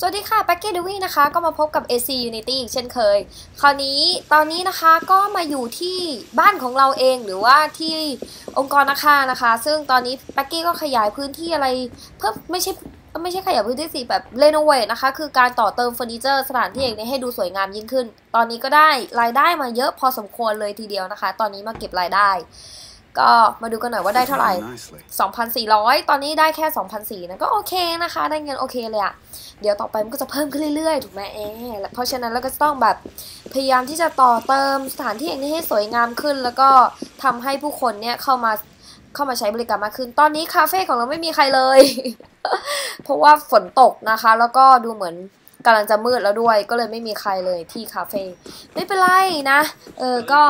สวัสดีค่ะแบ็กเกอร์ดวี่นะคะ ก็มาพบกับ AC Unity อีกเช่นเคย คราวนี้ตอนนี้นะคะก็มาอยู่ที่บ้านของเราเองหรือว่าที่องค์กรนาคานะคะ ซึ่งตอนนี้แบ็กกี้ก็ขยายพื้นที่อะไร เพิ่มไม่ใช่ไม่ใช่ขยายพื้นที่สิแบบเรโนเวทนะคะ คือการต่อเติมเฟอร์นิเจอร์สถานที่เองให้ดูสวยงามยิ่งขึ้น ตอนนี้ก็ได้รายได้มาเยอะพอสมควรเลยทีเดียวนะคะ ตอนนี้มาเก็บรายได้ ก็มาดูกันหน่อยว่าได้เท่าไหร่ Nicely. 2,400 ตอนนี้ได้แค่ 2,400นะก็โอเคนะคะ ได้เงินโอเคเลยอะเดี๋ยวต่อไปมันก็จะเพิ่มขึ้นเรื่อยๆ ถูกไหมเอ๊ะเพราะฉะนั้นเราก็จะต้องแบบพยายามที่จะต่อเติมสถานที่อย่างนี้ให้สวยงามขึ้น แล้วก็ทำให้ผู้คนเนี่ยเข้ามาเข้ามาใช้บริการมากขึ้น ตอนนี้คาเฟ่ของเราไม่มีใครเลย เพราะว่าฝนตกนะคะ แล้วก็ดูเหมือนกำลังจะมืดแล้วด้วย ก็เลยไม่มีใครเลยที่คาเฟ่ ไม่เป็นไรนะ เออ ก็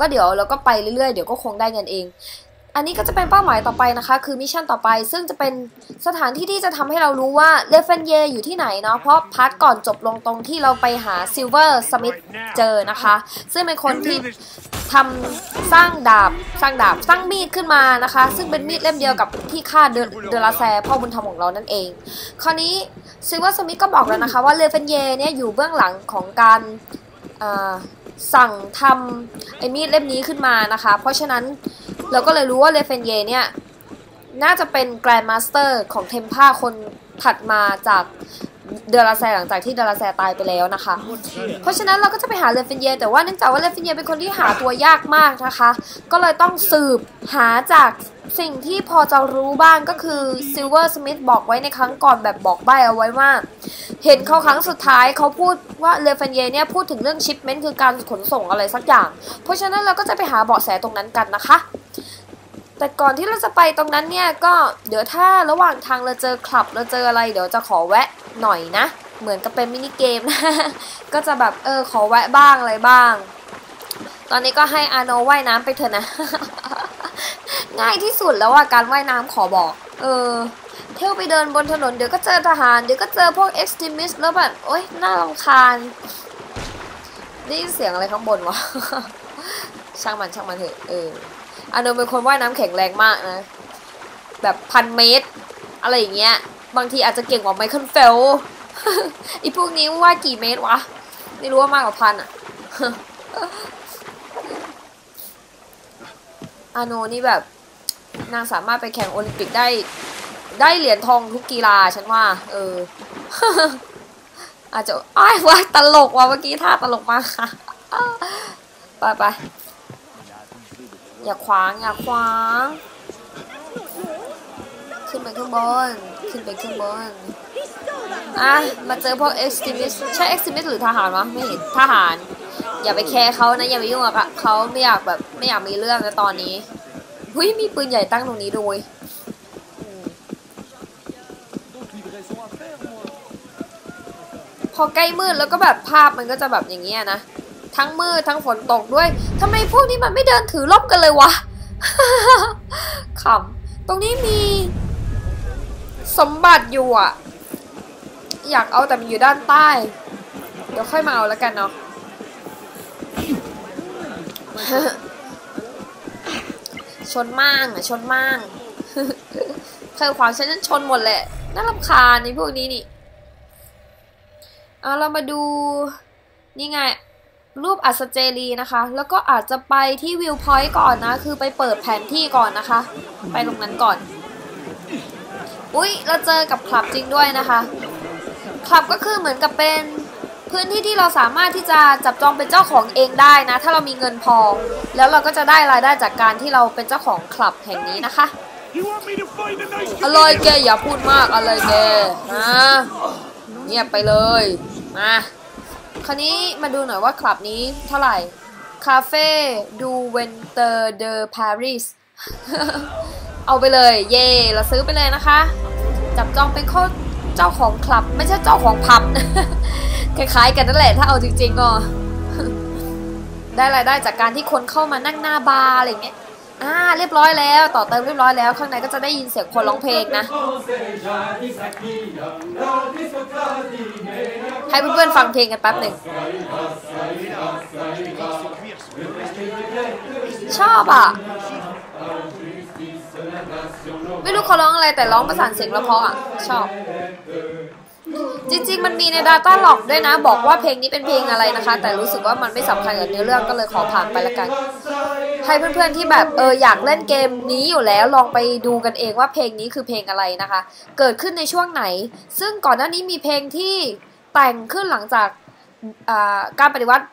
ก็เดี๋ยวเราก็ไปเรื่อยๆ เดี๋ยวก็คงได้เงินเอง อันนี้ก็จะเป็นเป้าหมายต่อไปนะคะ คือมิชชั่นต่อไป ซึ่งจะเป็นสถานที่ที่จะทำให้เรารู้ว่าเลฟเฟนเยอยู่ที่ไหนเนาะ เพราะพาร์ทก่อนจบลงตรงที่เราไปหาซิลเวอร์สมิธเจอนะคะ ซึ่งเป็นคนที่ทำสร้างดาบสร้างดาบสร้างมีดขึ้นมานะคะ ซึ่งเป็นมีดเล่มเดียวกับที่ฆ่าเดอเดลาแซพ่อบุญธรรมของเรานั่นเอง คราวนี้ซิลเวอร์สมิธก็บอกแล้วนะคะว่าเลเฟนเยเนี่ยอยู่เบื้องหลังของการ สั่งทำไอ้มีดเล่มนี้ขึ้นมานะคะ เพราะฉะนั้นเราก็เลยรู้ว่าเลเฟนเยเนี่ย น่าจะเป็นแกรนด์มาสเตอร์ของเทมพ่าคนถัดมาจาก เดลาแซหลังจากที่เดลาแซตายไปแล้วนะคะ เพราะฉะนั้นเราก็จะไปหาเลฟินเย แต่ว่าเนื่องจากว่าเลฟินเยเป็นคนที่หาตัวยากมากนะคะ ก็เลยต้องสืบหาจากสิ่งที่พอจะรู้บ้างก็คือซิลเวอร์สมิธบอกไว้ในครั้งก่อนแบบบอกใบเอาไว้ว่า เห็นเขาครั้งสุดท้ายเขาพูดว่าเลฟนเยเนี่ยพูดถึงเรื่องชิปเมนต์คือการขนส่งอะไรสักอย่าง เพราะฉะนั้นเราก็จะไปหาเบาะแสตรงนั้นกันนะคะ แต่ก่อนที่เราจะไปตรงนั้นเนี่ยก็เดี๋ยวถ้าระหว่างทางเราเจอคลับเราเจออะไรเดี๋ยวจะขอแวะ หน่อยนะ เหมือนกับเป็นมินิเกมนะ ก็จะแบบเออขอแวะบ้างอะไรบ้าง ตอนนี้ก็ให้อาโนว่ายน้ำไปเถอะนะ ง่ายที่สุดแล้วว่าการว่ายน้ำขอบอก เออ เที่ยวไปเดินบนถนนเดี๋ยวก็เจอทหาร เดี๋ยวก็เจอพวกเอ็กซ์ตรีมิสแล้วแบบโอ๊ยน่ารำคาญได้ยินเสียงอะไรข้างบนวะ ช่างมันช่างมันเถอะเอออาโนเป็นคนว่ายน้ำแข็งแรงมากนะ แบบพันเมตร อะไรอย่างเงี้ย บางทีอาจจะเก่งกว่าไมเคิลเฟลไอพวกนี้ว่ากี่เมตรวะ ไม่รู้ว่ามากกว่าพันอะอาโนนี่แบบ นางสามารถไปแข่งโอลิมปิกได้ ได้เหรียญทองทุกกีฬาฉันว่า เออ อาจจะอ้ายว่าตลกว่ะเมื่อกี้ท่าตลกมากค่ะ ไปไปอย่าขวาง อย่าขวาง ขึ้นไปข้างบน ขึ้นไปข้างบน อะ มาเจอพวกเอ็กซ์ตรีมิสใช่เอ็กซ์ตรีมิสหรือทหารวะไม่เห็นทหาร อย่าไปแคร์เขานะ อย่าไปยุ่งกับเขาไม่อยากแบบไม่อยากมีเรื่องในตอนนี้หุ้ยมีปืนใหญ่ตั้งตรงนี้ด้วยพอใกล้มืดแล้วก็แบบภาพมันก็จะแบบอย่างเงี้ยนะ ทั้งมืดทั้งฝนตกด้วยทำไมพวกนี้มันไม่เดินถือร่มกันเลยวะขำตรงนี้มี สมบัติอยู่อะ อยากเอาแต่มันอยู่ด้านใต้ เดี๋ยวค่อยมาเอาแล้วกันเนาะชนมั่งอะชนมั่งเคยขวางฉันฉันชนหมดแหละ น่ารำคาญในพวกนี้นี่ เอาเรามาดู นี่ไง รูปอัศเจรีนะคะ แล้วก็อาจจะไปที่วิวพอยต์ก่อนนะ คือไปเปิดแผนที่ก่อนนะคะ ไปตรงนั้นก่อน อุ๊ย เราเจอกับคลับจริงด้วยนะคะ คลับก็คือเหมือนกับเป็นพื้นที่ที่เราสามารถที่จะจับจองเป็นเจ้าของเองได้นะ ถ้าเรามีเงินพอ แล้วเราก็จะได้รายได้จากการที่เราเป็นเจ้าของคลับแห่งนี้นะคะอะไรแกอย่าพูดมากอะไรแกนะเงียบไปเลยมาคราวนี้มาดูหน่อยว่าคลับนี้เท่าไหร่คาเฟ่ดูเวนเตอร์เดอปารีส เอาไปเลย เย่เราซื้อไปเลยนะคะ จับจองเป็นข้อเจ้าของคลับ ไม่ใช่เจ้าของผับคล้ายๆกันนั่นแหละถ้าเอาจริงๆก็ได้รายได้จากการที่คนเข้ามานั่งหน้าบาร์อะไรอย่างเงี้ย อ่า เรียบร้อยแล้ว ต่อเติมเรียบร้อยแล้ว ข้างในก็จะได้ยินเสียงคนร้องเพลงนะ ให้เพื่อนๆฟังเพลงกันแป๊บหนึ่ง ชอบอะ ไม่รู้เขาร้องอะไรแต่ร้องประสานเสียงล้วเพราะอะ ชอบ จริง ๆ มันมีใน Data Log ด้วยนะ บอกว่าเพลงนี้เป็นเพลงอะไรนะคะ แต่รู้สึกว่ามันไม่สำคัญกับเนื้อเรื่องก็เลยขอผ่านไปละกัน ให้เพื่อนๆที่แบบเอออยากเล่นเกมนี้อยู่แล้วลองไปดูกันเองว่าเพลงนี้คือเพลงอะไรนะคะ เกิดขึ้นในช่วงไหน ซึ่งก่อนหน้านี้มีเพลงที่แต่งขึ้นหลังจากการปฏิวัติ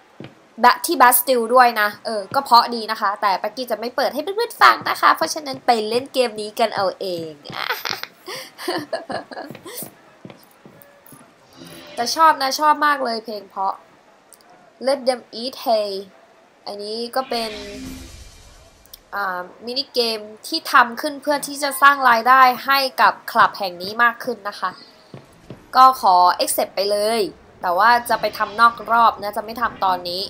ที่บาสติลด้วยนะ เออ ก็เพาะดีนะคะ แต่ปักกี้จะไม่เปิดให้เพื่อนๆฟังนะคะ เพราะฉะนั้นไปเล่นเกมนี้กันเอาเอง แต่ชอบนะชอบมากเลยเพลงเพาะ Let them eat hay อันนี้ก็เป็นมินิเกมที่ทำขึ้นเพื่อที่จะสร้างรายได้ให้กับคลับแห่งนี้มากขึ้นนะคะ ก็ขอ accept ไปเลย แต่ว่าจะไปทำนอกรอบนะ จะไม่ทำตอนนี้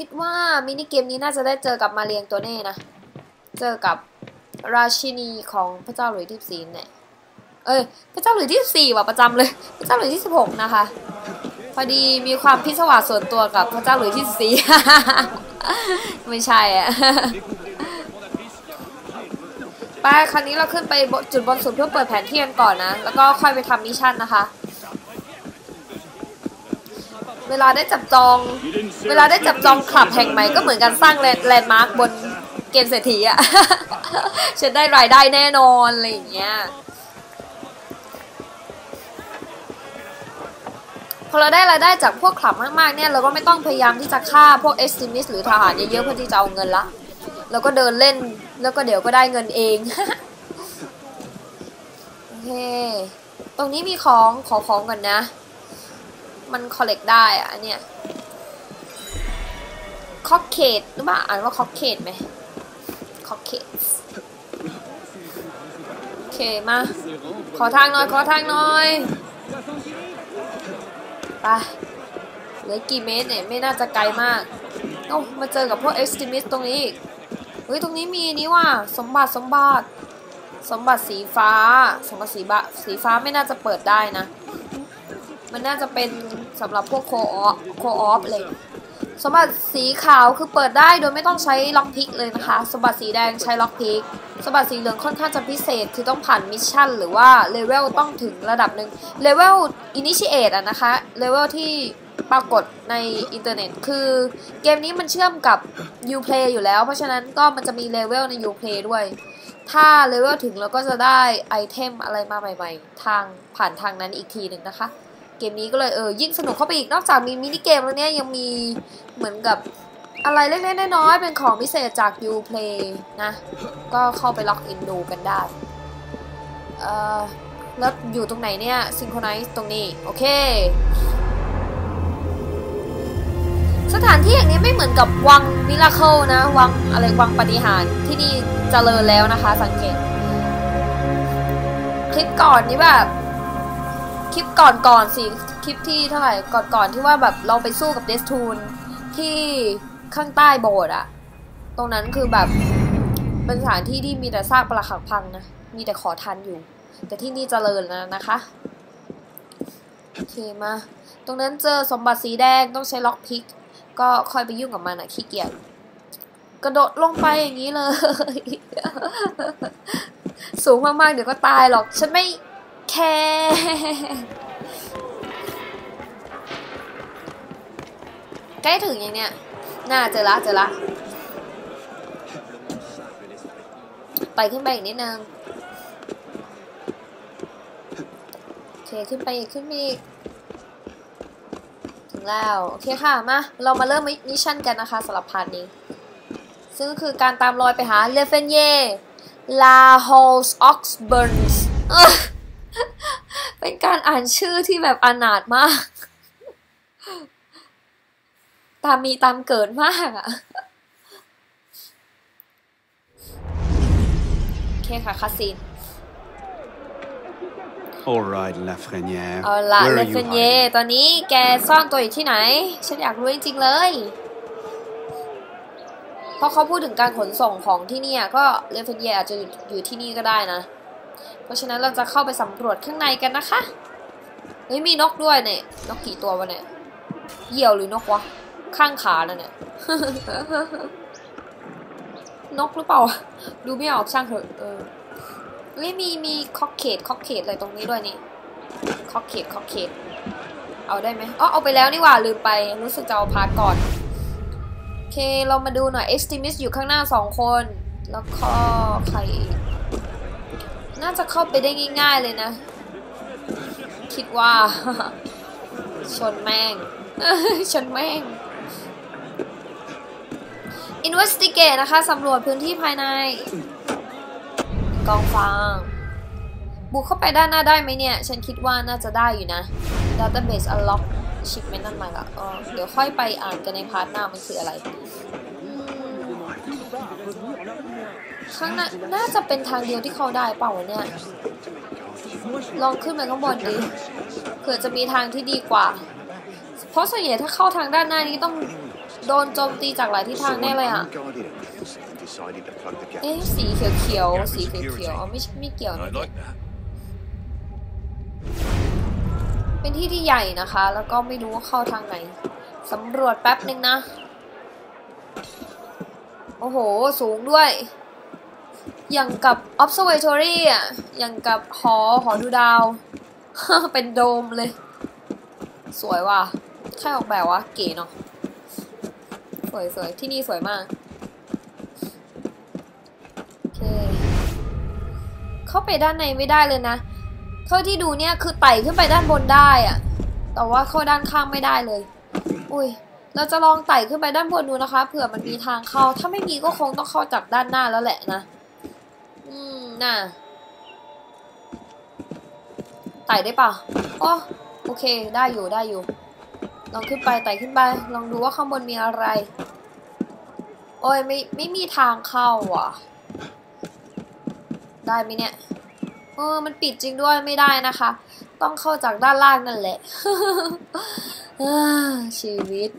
คิดว่ามินิเกมนี้น่าจะได้เจอกับมาเรียงตัวเน่นะ เจอกับราชินีของพระเจ้าหลุยที่สี่เนี่ย เอ้ย พระเจ้าหลุยที่สี่ว่ะประจำเลย พระเจ้าหลุยที่สิบหกนะคะ พอดีมีความพิศวาสส่วนตัวกับพระเจ้าหลุยที่สี่ไม่ใช่อะไปครั้นี้เราขึ้นไปจุดบนสุดเพื่อเปิดแผนที่กันก่อนนะ แล้วก็ค่อยไปทำมิชชั่นนะคะ เวลาได้จับจอง เวลาได้จับจองคลับแห่งใหม่ก็เหมือนการสร้างแลนด์มาร์กบนเกมเศรษฐีอะฉันได้รายได้แน่นอนอะไรอย่างเงี้ยพอเราได้รายได้จากพวกคลับมากๆเนี่ยเราก็ไม่ต้องพยายามที่จะฆ่าพวกเอ็กซ์ตรีมิสหรือทหารเยอะๆเพื่อที่จะเอาเงินละแล้วก็เดินเล่นแล้วก็เดี๋ยวก็ได้เงินเองโอเคตรงนี้มีของขอของก่อนนะ มันคอลเลกได้อะอันเนี้ยคอกเคดหรือเปล่าอ่านว่าคอกเคดไหมคอกเคดโอเคมา ขอทางหน่อย ขอทางหน่อย ไปเหลือกี่เมตรเนี่ย ไม่น่าจะไกลมากโอ้มาเจอกับพวกเอ็กซ์ตรีมิสตรงนี้เฮ้ย ตรงนี้มีนี่ว่าสมบัติสมบัติ สมบัติสีฟ้า สมบัติสีบะสีฟ้าไม่น่าจะเปิดได้นะ มันน่าจะเป็น สำหรับพวกโคออฟโคออฟเลยสมบัติสีขาวคือเปิดได้โดยไม่ต้องใช้ล็อกพิกเลยนะคะ สมบัติสีแดงใช้ล็อกพิก สมบัติสีเหลืองค่อนข้างจะพิเศษ คือต้องผ่านมิชชั่น หรือว่าเลเวลต้องถึงระดับหนึ่งเลเวลอินิชิเอตอะนะคะ เลเวลที่ปรากฏในอินเทอร์เน็ต คือเกมนี้มันเชื่อมกับ Uplay อยู่แล้ว เพราะฉะนั้นก็มันจะมีเลเวลใน Uplay ด้วย ถ้าเลเวลถึงเราก็จะได้ไอเทมอะไรมาใหม่ ๆ ทางผ่านทางนั้นอีกทีหนึ่งนะคะ เกมนี้ก็เลยเออยิ่งสนุกเข้าไปอีกนอกจากมีมินิเกมแล้วเนี้ยยังมีเหมือนกับอะไรเล็กๆน้อยๆเป็นของพิเศษจาก Uplay นะ ก็เข้าไปล็อกอินดูกันได้เออแล้วอยู่ตรงไหนเนี่ยซิงโครไนซ์ตรงนี้ โอเค สถานที่อย่างนี้ไม่เหมือนกับวังมิราเคิลนะ วังอะไรวังปฏิหารที่นี่เจริญแล้วนะคะสังเกต คลิปก่อนนี่แบบ คลิปก่อนก่อนสิคลิปที่เท่าไหร่ก่อนก่อนที่ว่าแบบเราไปสู้กับเดสทูนที่ข้างใต้โบสถ์อะตรงนั้นคือแบบเป็นสถานที่ที่มีแต่ซากปรักหักพังนะมีแต่ขอทันอยู่ แต่ที่นี่เจริญแล้วนะคะโอเคมา ตรงนั้นเจอสมบัติสีแดงต้องใช้ล็อกพิก ก็ค่อยไปยุ่งกับมันอะขี้เกียจกระโดดลงไปอย่างนี้เลย สูงมากๆเดี๋ยวก็ตายหรอก ฉันไม่ แคร์ใกล้ถึงยังเนี่ย น่าเจอละเจอละ ไปขึ้นไปอีกนิดนึงโอเคขึ้นไปอีกขึ้นไปอีก ถึงแล้ว โอเคค่ะ มา เรามาเริ่มมิชชั่นกันนะคะสำหรับพาร์ทนี้ ซึ่งก็คือการตามรอยไปหาเลเฟนเยลาโฮสออกส์เบิร์นส์ เป็นการอ่านชื่อที่แบบอนาถมาก ตามมีตามเกิดมากอะโอเคค่ะคาซีน All right, Lafrenière. เอาละ Where เล are เฟ you นเย hiding? ตอนนี้แกซ่อนตัวอยู่ที่ไหน ฉันอยากรู้จริงๆเลย เพราะเขาพูดถึงการขนส่งของที่เนี่ย ก็เลเฟนเยอาจจะอยู่ที่นี่ก็ได้นะ เพราะฉะนั้นเราจะเข้าไปสำรวจข้างในกันนะคะเฮ้ยมีนกด้วยเนี่ยนกกี่ตัววะเนี่ยเหยี่ยวหรือนกวะข้างขาแล้วเนี่ยนกหรือเปล่า ดูไม่ออกช่างเถอะเออนี่มีมีคอกเคดคอกเคดอะไรตรงนี้ด้วยนี่คอกเคดคอกเคดเอาได้ไหมอ๋อเอาไปแล้วนี่หว่าลืมไปรู้สึกจะเอาพาร์ทก่อนโอเค เรามาดูหน่อย Estimis อยู่ข้างหน้าสองคน แล้วก็ใคร น่าจะเข้าไปได้ง่าย ๆเลยนะ คิดว่า ชนแม่ง ชนแม่ง Investigate นะคะสำรวจพื้นที่ภายใน กองฟางบุกเข้าไปด้านหน้าได้ไหมเนี่ย ฉันคิดว่าน่าจะได้อยู่นะ Database Unlock Achievement นั่นหมายละเดี๋ยวค่อยไปอ่านกันในพาร์ทหน้ามันคืออะไรอืม ข้างหน้าน่าจะเป็นทางเดียวที่เข้าได้เปล่าวะเนี่ย ลองขึ้นไปข้างบนดิเผื่อจะมีทางที่ดีกว่า เพราะส่วนใหญ่ถ้าเข้าทางด้านหน้านี้ต้องโดนโจมตีจากหลายทิศทางแน่เลยอะ Decided to plug the gap. เอ๊ะสีเขียวๆ สีเขียวๆอ๋อไม่ไม่เกี่ยวนะ I like that. เป็นที่ที่ใหญ่นะคะ แล้วก็ไม่รู้ว่าเข้าทางไหน สำรวจแป๊บหนึ่งนะ โอ้โห สูงด้วย อย่างกับ observatory อะ อย่างกับหอหอดูดาว เป็นโดมเลย สวยว่ะใครออกแบบวะ เก๋เนาะ สวยสวยที่นี่สวยมาก โอเค เข้าไปด้านในไม่ได้เลยนะ เท่าที่ดูเนี่ยคือไต่ขึ้นไปด้านบนได้อะแต่ว่าเข้าด้านข้างไม่ได้เลย อุ้ยเราจะลองไต่ขึ้นไปด้านบนดูนะคะ เผื่อมันมีทางเข้า ถ้าไม่มีก็คงต้องเข้าจากด้านหน้าแล้วแหละนะ อืม น่ะไต่ได้ปะอ๋อโอเค ได้อยู่ ได้อยู่ ลองขึ้นไป ไต่ขึ้นไป ลองดูว่าข้างบนมีอะไร โอ้ย ไม่ ไม่มีทางเข้าอะ ได้ไหมเนี่ย เออ มันปิดจริงด้วย ไม่ได้นะคะ ต้องเข้าจากด้านล่างนั่นแหละชีวิต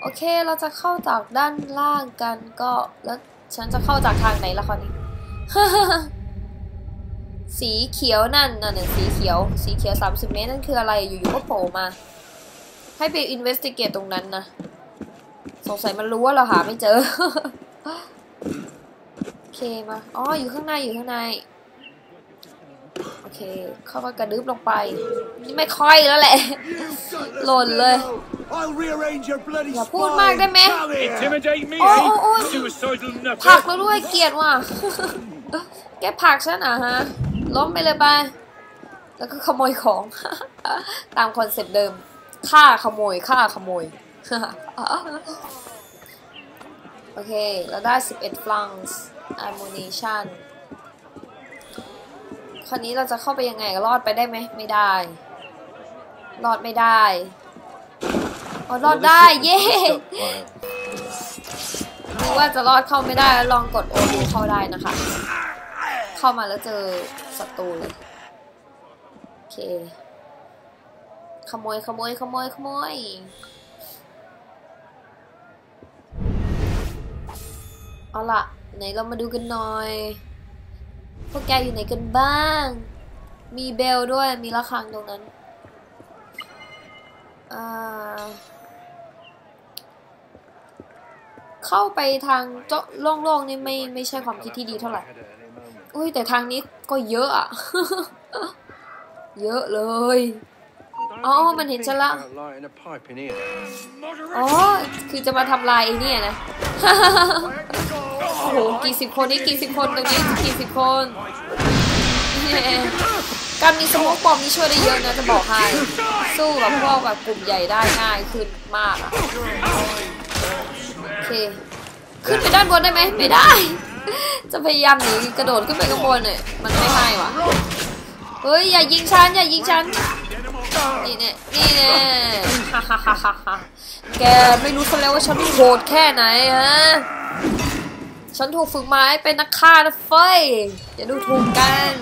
โอเค เราจะเข้าจากด้านล่างกันก็ แล้วฉันจะเข้าจากทางไหนล่ะคราวนี้ สีเขียวนั่นนั่นน่ะสีเขียว สีเขียว30เมตรนั่นคืออะไรอยู่ๆก็โผล่มา ให้ไป investigate ตรงนั้นนะสงสัยมันรู้ว่าเราหาไม่เจอโอเคมาอ๋ออยู่ข้างในอยู่ข้างในโอเคเข้ามากระดึบลงไปนี่ไม่ค่อยแล้วแหละหล่นเลย I'll rearrange your bloody อย่าพูดมากได้ไหม Come here. Intimidate me, Oh, eh? oh, oh. Suicidal ผลัก nugget. แล้วด้วยเกลียดว่ะ แกผลักฉันอะฮะ ล้มไปเลยไป แล้วก็ขโมยของ ตามคอนเซ็ปต์เดิมฆ่าขโมยฆ่าขโมย โอเค เราได้ 11 ฟลังส์ ammunition คราวนี้เราจะเข้าไปยังไงรอดไปได้ไหม ไม่ได้ รอดไม่ได้ อ๋อ รอดได้ เย้ นึกว่าจะรอดเข้าไม่ได้แล้วลองกดโอดูเข้าได้นะคะ เข้ามาแล้วเจอศัตรูเลยโอเค ขโมยขโมยขโมยขโมยเอาล่ะไหนเรามาดูกันหน่อย พวกแกอยู่ไหนกันบ้าง มีเบลด้วยมีระฆังตรงนั้นอ่า เข้าไปทางเจาะโล่งๆนี่ไม่ไม่ใช่ความคิดที่ดีเท่าไหร่อุ้ยแต่ทางนี้ก็เยอะอะเยอะเลยอ๋อ มันเห็นฉันละ อ๋อ คือจะมาทำลายไอ้นี่นะ โอ้โห กี่สิบคนนี่กี่สิบคนตรงนี้กี่สิบคนการมีสโมกบอมนี่ช่วยได้เยอะนะจะบอกให้ สู้กับพวกแบบกลุ่มใหญ่ได้ง่ายขึ้นมากอะ เค ขึ้นไปด้านบนได้ไหมไม่ได้ จะพยายามหนีกระโดดขึ้นไปข้างบนเนี่ยมันไม่ให้ว่ะเฮ้ยอย่ายิงฉันอย่ายิงฉันนี่เนี่ยนี่เนี่ยฮ่าฮ่าฮ่าฮ่าฮ่าแกไม่รู้ซะแล้วว่าฉันโหดแค่ไหนฮะฉันถูกฝึกมาให้เป็นนักฆ่านะเฟ้ยอย่าดูถูกกัน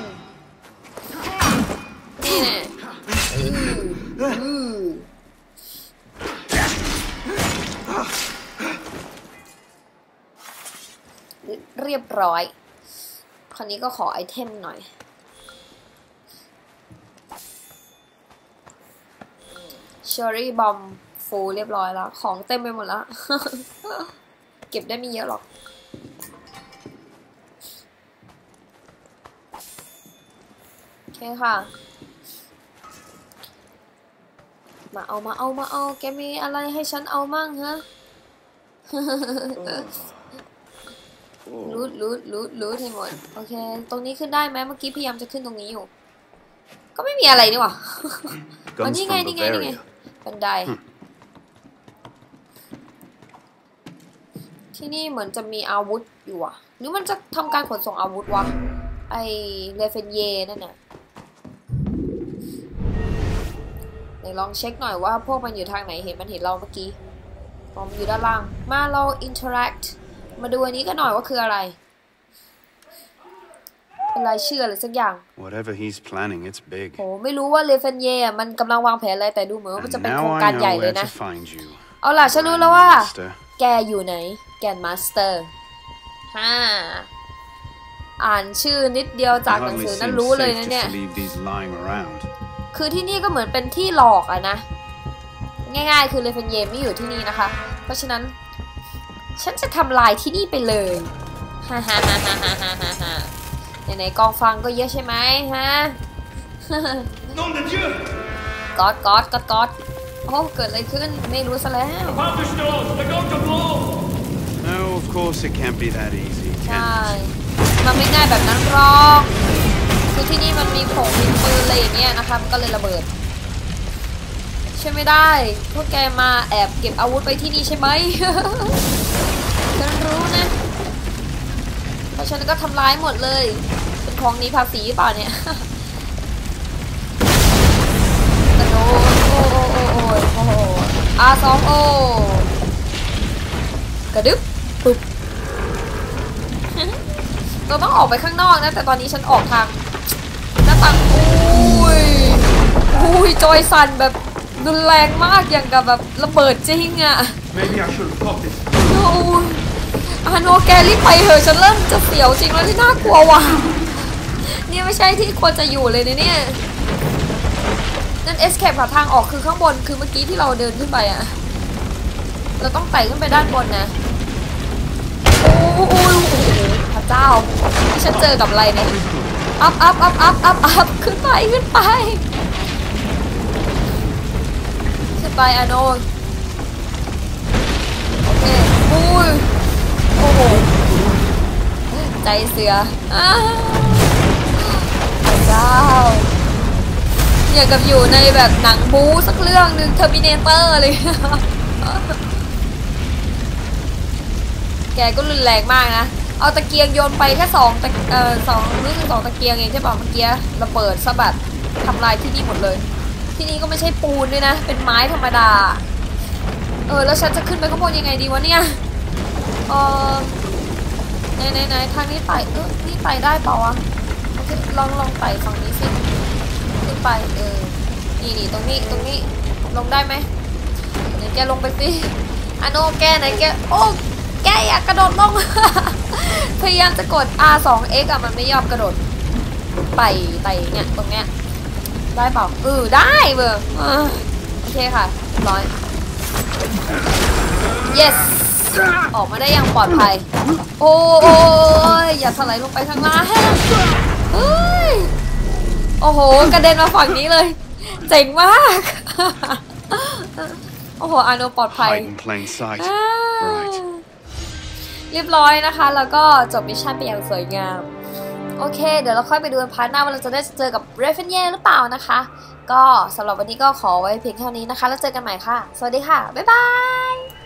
นี่แน่อื้ออื้ รียบร้อย คราวนี้ก็ขอไอเทมหน่อย เชอรี่บอมฟูเรียบร้อยแล้ว ของเต็มไปหมดแล้ว เก็บได้มีเยอะหรอกโอเคค่ะ มาเอามาเอามาเอา แกมีอะไรให้ฉันเอามั่งฮะ รูดรูดรูดรูดให้หมด โอเค ตรงนี้ขึ้นได้ไหมเมื่อกี้พยายามจะขึ้นตรงนี้อยู่ ก็ไม่มีอะไรนี่หว่าอ๋อ Guns นี่ไง from นี่ไงนี่ไง Bavaria. บันได ที่นี่เหมือนจะมีอาวุธอยู่อะหรือมันจะทำการขนส่งอาวุธวะ ไอเลเฟนเยนั่นน่ะไหนลองเช็คหน่อยว่าพวกมันอยู่ทางไหนเห็นมันเห็นเราเมื่อกี้อ๋อมันอยู่ด้านล่าง มาเรา interact มาดูอันนี้กันหน่อยว่าคืออะไร เป็นรายชื่ออะไรสักอย่าง Whatever he's planning, it's big. โหไม่รู้ว่าเลเฟนเยอะมันกำลังวางแผนอะไรแต่ดูเหมือนว่ามัน And จะเป็น now โครง I การใหญ่ know เลย where นะ to find you. เอาล่ะฉันรู้แล้วว่า Master. แกอยู่ไหน แกนมาสเตอร์ฮ่าอ่านชื่อนิดเดียวจาก It หนัง hardly สือนั้น seems รู้เลย safe นะ just เนี่ย to leave these lying around. คือที่นี่ก็เหมือนเป็นที่หลอกอะนะ ง่ายๆ คือเลเฟนเยไม่อยู่ที่นี่นะคะ เพราะฉะนั้น ฉันจะทำลายที่นี่ไปเลยฮ่าฮ่าฮ่าฮ่าฮ่าฮ่าฮ่าฮ่าไหนๆกองฟังก็เยอะใช่ไหมฮะ Nom de Dieu! ก๊อดก๊อดก๊อดก๊อดโอ้เกิดอะไรขึ้นไม่รู้ซะแล้ว Wapenstoß! They're going to blow! No, of course it can't be that easy, ใช่ can it? มันไม่ง่ายแบบนั้นหรอกคือที่นี่มันมีผงมีปืนอะไรอย่างเงี้ยนะครับก็เลยระเบิดใช่ไม่ได้ พวกแกมาแอบเก็บอาวุธไปที่นี่ใช่ไหมฉัน รู้นะเพราะฉะนันก็ทำร้ายหมดเลย เป็นของหนี้ภาษีหรือเปล่าเนี่ยกระโดดโอ้โอ้โอ้โอ้โอ้โหอาสองโอกระดึบปึ๊บเราต้องออกไปข้างนอกนะ แต่ตอนนี้ฉันออกทางหน้าต่างอุ้ยอุ้ยจอยสั่นแบบรุนแรงมากอย่างกับแบบระเบิดจริงอะ Maybe I should have caught this. โอ้ยอาโนแกรีบไปเถอะฉันเริ่มจะเสียวจริงแล้วที่น่ากลัวว่ะเนี่ยไม่ใช่ที่ควรจะอยู่เลยนะเนี่ยนั่นเอสเคปหาทางออกคือข้างบนคือเมื่อกี้ที่เราเดินขึ้นไปอะเราต้องไต่ขึ้นไปด้านบนนะโอ้โหพระเจ้าฉันเจอกับอะไรเนี่ยอัพอัพอัพอัพอัพอัพขึ้นไปขึ้นไปขึ้นไปอาโนโอเคอุ้ย ใจเสืออ้าวเจ้าอย่างกับอยู่ในแบบหนังบู๊สักเรื่องหนึ่งเทอร์มินเตอร์เลย แกก็รุนแรงมากนะ เอาตะเกียงโยนไปแค่สองตะเอ่อสองรู้สึกสองตะเกียงเองใช่ป่ะเมื่อกี้ระเบิดสะบัดทำลายที่นี่หมดเลย ที่นี่ก็ไม่ใช่ปูนด้วยนะ เป็นไม้ธรรมดา เออ แล้วฉันจะขึ้นไปข้างบนยังไงดีวะเนี่ย เออ ไหนไหนไหนทางนี้ไต่เออนี่ไต่ได้เปล่าวะโอเคลองลองไต่ฝั่งนี้สิขึ้นไปเออนี่นี่ตรงนี้ตรงนี้ลงได้ไหมไหนแกลงไปสิอะโนแกไหนแกโอ้แกอยากกระโดดลง พยายามจะกด R 2 X อะมันไม่ยอมกระโดดไต่ไต่เนี่ยตรงเนี้ยได้เปล่าเออได้เบอร์โอเคค่ะร้อย yes ออกมาได้อย่างปลอดภัย โอ้ยอย่าถลายลงไปข้างล่างเฮ้ยโอ้โห กระเด็นมาฝั่งนี้เลย เจ๋งมาก โอ้โห อาโนปลอดภัย Hide in plain sight. อ่า Right. เรียบร้อยนะคะ แล้วก็จบมิชชั่นไปอย่างสวยงาม โอเค เดี๋ยวเราค่อยไปดูกันพาร์ทหน้าว่าเราจะได้เจอกับเรฟเฟนเย่หรือเปล่านะคะ ก็สำหรับวันนี้ก็ขอไว้เพียงเท่านี้นะคะ แล้วเจอกันใหม่ค่ะ สวัสดีค่ะ บ๊ายบาย